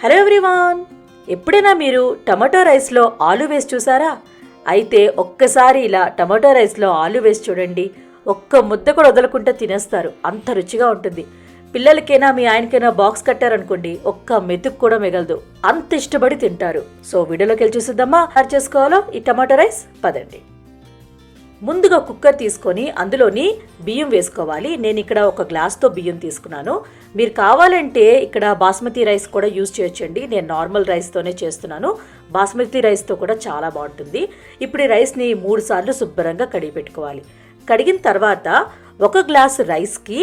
Hello everyone! ఎప్పుడైనా మీరు tomato రైస్లో ఆలు వేసి చూసారా? అయితే ఒక్కసారి ఇలా టమాటో రైస్లో ఆలు వేసి చూడండి. ఒక్క ముద్ద కూడా వదలకుండా తినేస్తారు. అంత రుచిగా ఉంటుంది. పిల్లలకైనా మీ ఆయనకైనా బాక్స్ కట్టారనుకోండి ఒక్క మెతుకు కూడా మిగలదు. అంత ఇష్టపడి తింటారు. సో వీడియోలోకి వెళ్ళి చూసిద్దామా? తయారు చేసుకోవాలో ఈ టమాటో రైస్? పదండి. ముందుగా కుక్కర్ తీసుకొని అందులోని బియ్యం వేసుకోవాలి. నేను ఇక్కడ ఒక గ్లాస్తో బియ్యం తీసుకున్నాను. మీరు కావాలంటే ఇక్కడ బాస్మతి రైస్ కూడా యూజ్ చేయొచ్చండి. నేను నార్మల్ రైస్తోనే చేస్తున్నాను. బాస్మతి రైస్తో కూడా చాలా బాగుంటుంది. ఇప్పుడు ఈ రైస్ని మూడు సార్లు శుభ్రంగా కడిగి పెట్టుకోవాలి కడిగిన తర్వాత ఒక గ్లాసు రైస్కి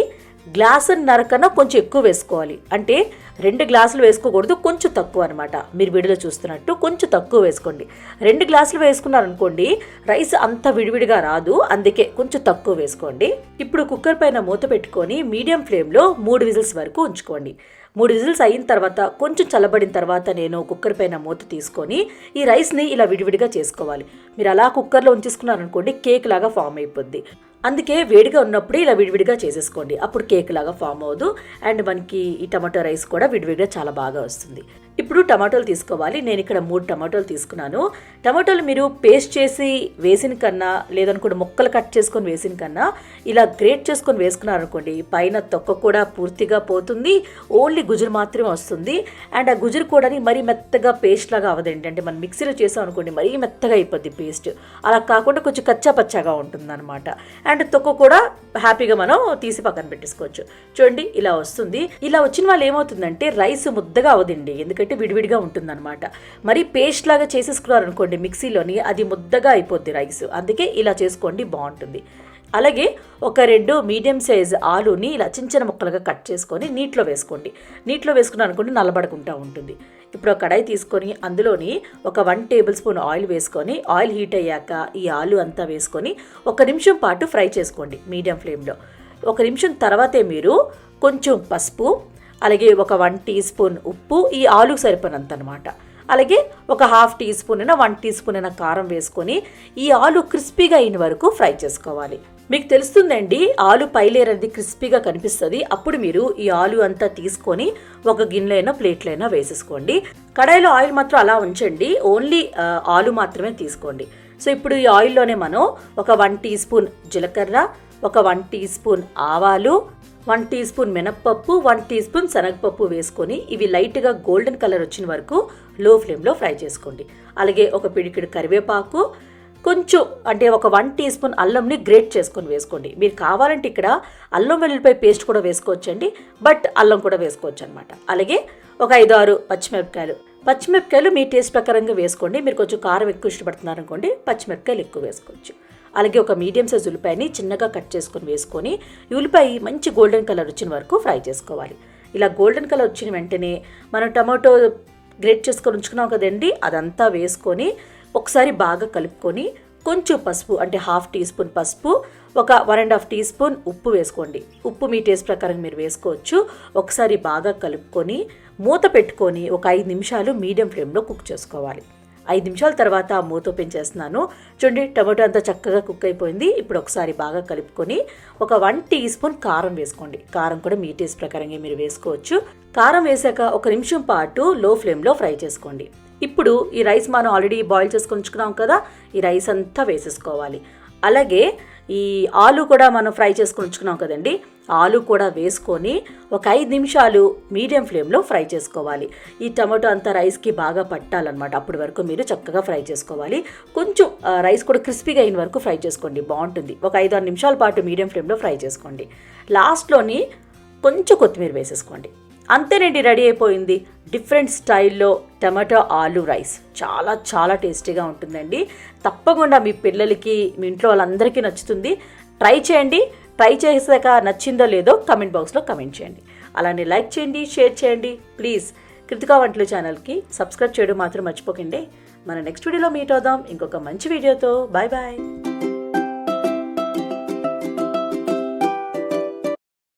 గ్లాసు నరకన కొంచెం ఎక్కువ వేసుకోవాలి. అంటే రెండు గ్లాసులు వేసుకోకూడదు కొంచెం తక్కువ అనమాట మీరు విడిలో చూస్తున్నట్టు కొంచెం తక్కువ వేసుకోండి. రెండు గ్లాసులు వేసుకున్నారనుకోండి రైస్ అంత విడివిడిగా రాదు అందుకే కొంచెం తక్కువ వేసుకోండి. ఇప్పుడు కుక్కర్ పైన మూత పెట్టుకొని మీడియం ఫ్లేమ్లో మూడు విజిల్స్ వరకు ఉంచుకోండి. మూడు విజిల్స్ అయిన తర్వాత కొంచెం చల్లబడిన తర్వాత నేను కుక్కర్ పైన మూత తీసుకొని ఈ రైస్ని ఇలా విడివిడిగా చేసుకోవాలి. మీరు అలా కుక్కర్లో ఉంచేసుకున్నారనుకోండి కేక్ లాగా ఫామ్ అయిపోద్ది. అందుకే వేడిగా ఉన్నప్పుడు ఇలా విడివిడిగా చేసేసుకోండి. అప్పుడు కేక్ లాగా ఫామ్ అవ్వదు. అండ్ మనకి ఈ టమాటో రైస్ కూడా విడివిడిగా చాలా బాగా వస్తుంది. ఇప్పుడు టమాటోలు తీసుకోవాలి. నేను ఇక్కడ మూడు టమాటోలు తీసుకున్నాను. టమాటోలు మీరు పేస్ట్ చేసి వేసిన కన్నా లేదనుకోండి ముక్కలు కట్ చేసుకొని వేసిన కన్నా ఇలా గ్రేట్ చేసుకొని వేసుకున్నారనుకోండి పైన తొక్క కూడా పూర్తిగా పోతుంది. ఓన్లీ గుజురు మాత్రమే వస్తుంది. అండ్ ఆ గుజురు కూడా మరీ మెత్తగా పేస్ట్ లాగా అవ్వదండి. అంటే మనం మిక్సీలో చేసాం అనుకోండి మరీ మెత్తగా అయిపోద్ది పేస్ట్. అలా కాకుండా కొంచెం కచ్చా పచ్చాగా ఉంటుంది అనమాట అండ్ తొక్క కూడా హ్యాపీగా మనం తీసి పక్కన పెట్టేసుకోవచ్చు. చూడండి ఇలా వస్తుంది. ఇలా వచ్చిన వాళ్ళు ఏమవుతుందంటే రైస్ ముద్దగా అవదండి ఎందుకంటే విడివిడిగా ఉంటుందన్నమాట. మరి పేస్ట్ లాగా చేసేసుకున్నారు అనుకోండి మిక్సీలోని అది ముద్దగా అయిపోద్ది రైస్. అందుకే ఇలా చేసుకోండి బాగుంటుంది. అలాగే ఒక రెండు మీడియం సైజ్ ఆలుని ఇలా చిన్న చిన్న ముక్కలుగా కట్ చేసుకొని నీటిలో వేసుకోండి. నీటిలో వేసుకున్నాను అనుకోండి నల్లబడకుండా ఉంటుంది. ఇప్పుడు ఒక కడాయి తీసుకొని అందులోని ఒక వన్ టేబుల్ స్పూన్ ఆయిల్ వేసుకొని ఆయిల్ హీట్ అయ్యాక ఈ ఆలు అంతా వేసుకొని ఒక నిమిషం పాటు ఫ్రై చేసుకోండి మీడియం ఫ్లేమ్లో. ఒక నిమిషం తర్వాతే మీరు కొంచెం పసుపు అలాగే ఒక వన్ టీ స్పూన్ ఉప్పు ఈ ఆలుకు సరిపోయినంత అనమాట అలాగే ఒక హాఫ్ టీ స్పూన్ అయినా వన్ టీ స్పూన్ అయినా కారం వేసుకొని ఈ ఆలు క్రిస్పీగా అయిన వరకు ఫ్రై చేసుకోవాలి. మీకు తెలుస్తుందండి ఆలు పైలేర్ అనేది క్రిస్పీగా కనిపిస్తుంది. అప్పుడు మీరు ఈ ఆలు అంతా తీసుకొని ఒక గిన్నెలైనా ప్లేట్లైనా వేసేసుకోండి. కడాయిలో ఆయిల్ మాత్రం అలా ఉంచండి ఓన్లీ ఆలు మాత్రమే తీసుకోండి. సో ఇప్పుడు ఈ ఆయిల్లోనే మనం ఒక వన్ టీ స్పూన్ జీలకర్ర ఒక వన్ టీ స్పూన్ ఆవాలు వన్ టీ స్పూన్ మినప్పప్పు వన్ టీ స్పూన్ శనగపప్పు వేసుకొని ఇవి లైట్గా గోల్డెన్ కలర్ వచ్చిన వరకు లో ఫ్లేమ్లో ఫ్రై చేసుకోండి. అలాగే ఒక పిడికిడు కరివేపాకు కొంచెం అంటే ఒక వన్ టీ స్పూన్ అల్లంని గ్రేట్ చేసుకొని వేసుకోండి. మీరు కావాలంటే ఇక్కడ అల్లం వెల్లుల్లిపాయ పేస్ట్ కూడా వేసుకోవచ్చండి బట్ అల్లం కూడా వేసుకోవచ్చు అనమాట అలాగే ఒక ఐదు ఆరు పచ్చిమిరపకాయలు. పచ్చిమిరపకాయలు మీ టేస్ట్ ప్రకారంగా వేసుకోండి. మీరు కొంచెం కారం ఎక్కువ ఇష్టపడుతున్నారు అనుకోండి పచ్చిమిరపకాయలు ఎక్కువ వేసుకోవచ్చు. అలాగే ఒక మీడియం సైజ్ ఉల్లిపాయని చిన్నగా కట్ చేసుకొని వేసుకొని ఉల్లిపాయ మంచి గోల్డెన్ కలర్ వచ్చిన వరకు ఫ్రై చేసుకోవాలి. ఇలా గోల్డెన్ కలర్ వచ్చిన వెంటనే మనం టమాటో గ్రేట్ చేసుకొని ఉంచుకున్నాం కదండి అదంతా వేసుకొని ఒకసారి బాగా కలుపుకొని కొంచెం పసుపు అంటే హాఫ్ టీ స్పూన్ పసుపు ఒక one and half teaspoon ఉప్పు వేసుకోండి. ఉప్పు మీ టేస్ట్ ప్రకారం మీరు వేసుకోవచ్చు. ఒకసారి బాగా కలుపుకొని మూత పెట్టుకొని ఒక ఐదు నిమిషాలు మీడియం ఫ్లేమ్లో కుక్ చేసుకోవాలి. ఐదు నిమిషాల తర్వాత మూత ఓపెన్ చేస్తున్నాను. చూడండి టమాటో అంతా చక్కగా కుక్ అయిపోయింది. ఇప్పుడు ఒకసారి బాగా కలుపుకొని ఒక వన్ టీ స్పూన్ కారం వేసుకోండి. కారం కూడా మీ టేస్ట్ ప్రకారంగా మీరు వేసుకోవచ్చు. కారం వేసాక ఒక నిమిషం పాటు లో ఫ్లేమ్లో ఫ్రై చేసుకోండి. ఇప్పుడు ఈ రైస్ మనం ఆల్రెడీ బాయిల్ చేసుకొని ఉంచుకున్నాం కదా ఈ రైస్ అంతా వేసేసుకోవాలి. అలాగే ఈ ఆలు కూడా మనం ఫ్రై చేసుకొని ఉంచుకున్నాం కదండి ఆలు కూడా వేసుకొని ఒక ఐదు నిమిషాలు మీడియం ఫ్లేమ్లో ఫ్రై చేసుకోవాలి. ఈ టమాటో అంతా రైస్కి బాగా పట్టాలన్నమాట. అప్పటి వరకు మీరు చక్కగా ఫ్రై చేసుకోవాలి. కొంచెం రైస్ కూడా క్రిస్పీగా అయిన వరకు ఫ్రై చేసుకోండి. బాగుంటుంది. ఒక ఐదు ఆరు నిమిషాల పాటు మీడియం ఫ్లేమ్లో ఫ్రై చేసుకోండి. లాస్ట్లోని కొంచెం కొత్తిమీర వేసేసుకోండి. అంతేనండి రెడీ అయిపోయింది. డిఫరెంట్ స్టైల్లో టమాటో ఆలు రైస్. చాలా చాలా టేస్టీగా ఉంటుందండి. తప్పకుండా మీ పిల్లలకి మీ ఇంట్లో వాళ్ళందరికీ నచ్చుతుంది. ట్రై చేయండి. ట్రై చేసాక నచ్చిందో లేదో కమెంట్ బాక్స్లో కమెంట్ చేయండి. అలానే లైక్ చేయండి షేర్ చేయండి. ప్లీజ్ కృతికా వంటలు ఛానల్కి సబ్స్క్రైబ్ చేయడం మాత్రం మర్చిపోకండి. మన నెక్స్ట్ వీడియోలో మీట్ అవుదాం. ఇంకొక మంచి వీడియోతో. Bye bye.